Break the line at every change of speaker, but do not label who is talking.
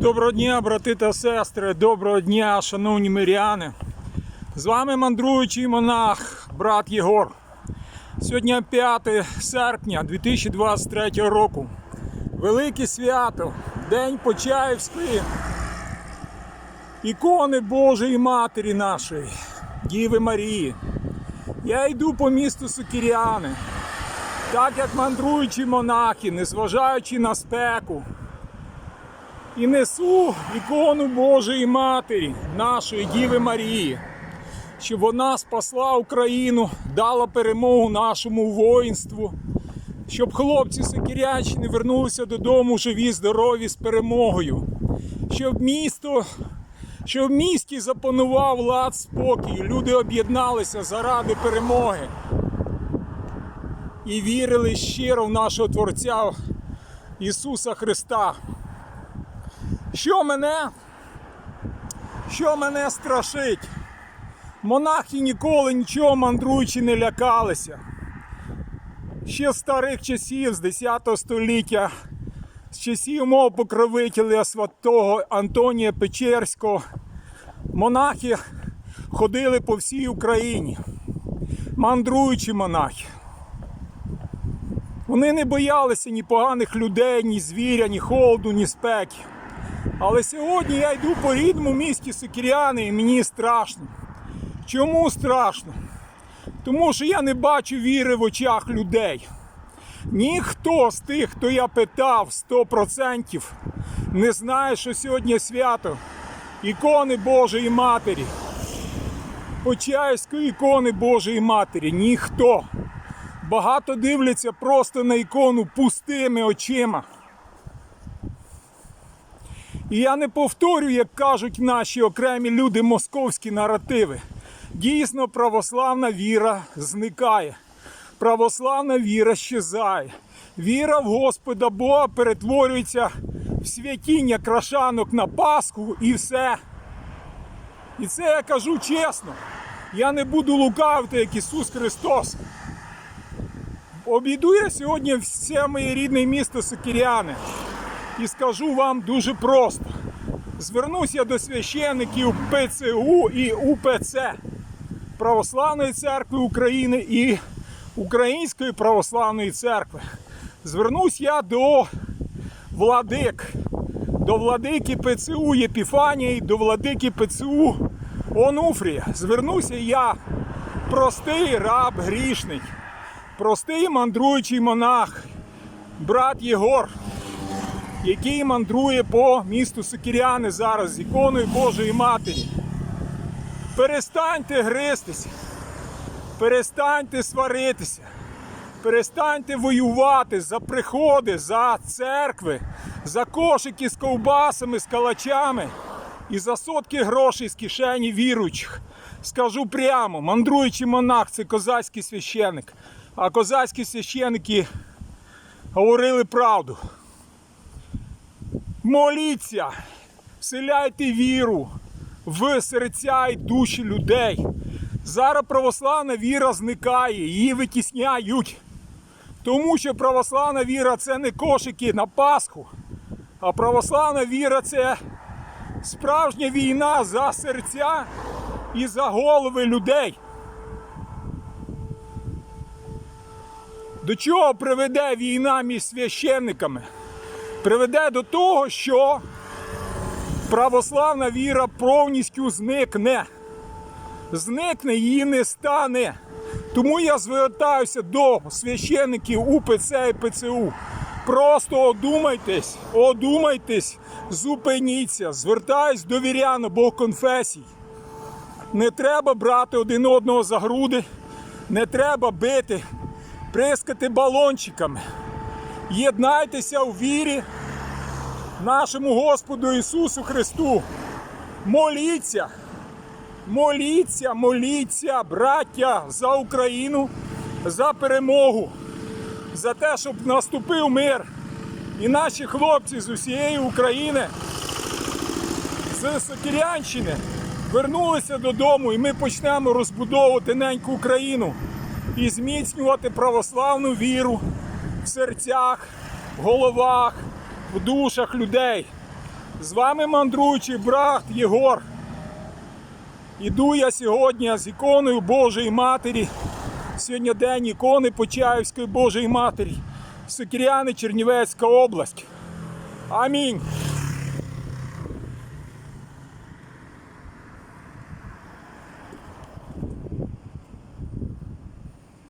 Доброго дня, брати та сестри, доброго дня, шановні миряни. З вами мандруючий монах, брат Єгор. Сьогодні 5 серпня 2023 року. Велике свято, День Почаївської ікони Божої Матері нашої, Діви Марії. Я йду по місту Сокіряни, так як мандруючі монахи, незважаючи на спеку, і несу ікону Божої Матері, нашої Діви Марії, щоб вона спасла Україну, дала перемогу нашому воїнству, щоб хлопці Сокірянщини вернулися додому живі, здорові з перемогою, щоб місто, щоб в місті запанував лад спокій, люди об'єдналися заради перемоги і вірили щиро в нашого Творця Ісуса Христа. Що мене? Що мене страшить? Монахи ніколи нічого мандруючи не лякалися. Ще з старих часів, з 10 століття, з часів мого покровителя святого Антонія Печерського, монахи ходили по всій Україні, мандруючі монахи. Вони не боялися ні поганих людей, ні звіря, ні холоду, ні спеки. Але сьогодні я йду по рідному місті Сокіряни і мені страшно. Чому страшно? Тому що я не бачу віри в очах людей. Ніхто з тих, хто я питав 100%, не знає, що сьогодні свято ікони Божої Матері. Почаївської ікони Божої Матері. Ніхто. Багато дивляться просто на ікону пустими очима. І я не повторю, як кажуть наші окремі люди, московські наративи. Дійсно, православна віра зникає. Православна віра щезає. Віра в Господа Бога перетворюється в святіння крашанок на Пасху і все. І це я кажу чесно. Я не буду лукавити, як Ісус Христос. Обійду я сьогодні все моє рідне місто Сокіряни і скажу вам дуже просто. Звернусь я до священиків ПЦУ і УПЦ Православної церкви України і Української православної церкви. Звернусь я до владик, до владики ПЦУ Єпіфанії, до владики ПЦУ Онуфрія. Звернуся я, простий раб грішний, простий мандруючий монах, брат Єгор який мандрує по місту Сокіряни зараз з іконою Божої Матері. Перестаньте гристися, перестаньте сваритися, перестаньте воювати за приходи, за церкви, за кошики з ковбасами, з калачами і за сотки грошей з кишені віруючих. Скажу прямо, мандруючий монах це козацький священик, а козацькі священики говорили правду. Моліться, вселяйте віру в серця і душі людей. Зараз православна віра зникає, її витісняють. Тому що православна віра це не кошики на Пасху, а православна віра це справжня війна за серця і за голови людей. До чого приведе війна між священниками? Приведе до того, що православна віра повністю зникне. Зникне, її не стане. Тому я звертаюся до священиків УПЦ і ПЦУ. Просто одумайтесь, одумайтесь, зупиніться, звертаюсь до вірян обох конфесій. Не треба брати один одного за груди, не треба бити, прискати балончиками. Єднайтеся у вірі нашому Господу Ісусу Христу. Моліться, моліться, моліться, браття, за Україну, за перемогу, за те, щоб наступив мир. І наші хлопці з усієї України, з Сокірянщини, вернулися додому, і ми почнемо розбудовувати неньку Україну і зміцнювати православну віру в серцях, в головах, в душах людей. З вами мандруючий брат Єгор. Іду я сьогодні з іконою Божої Матері. Сьогодні день ікони Почаївської Божої Матері. Сокіряни, Чернівецька область. Амінь.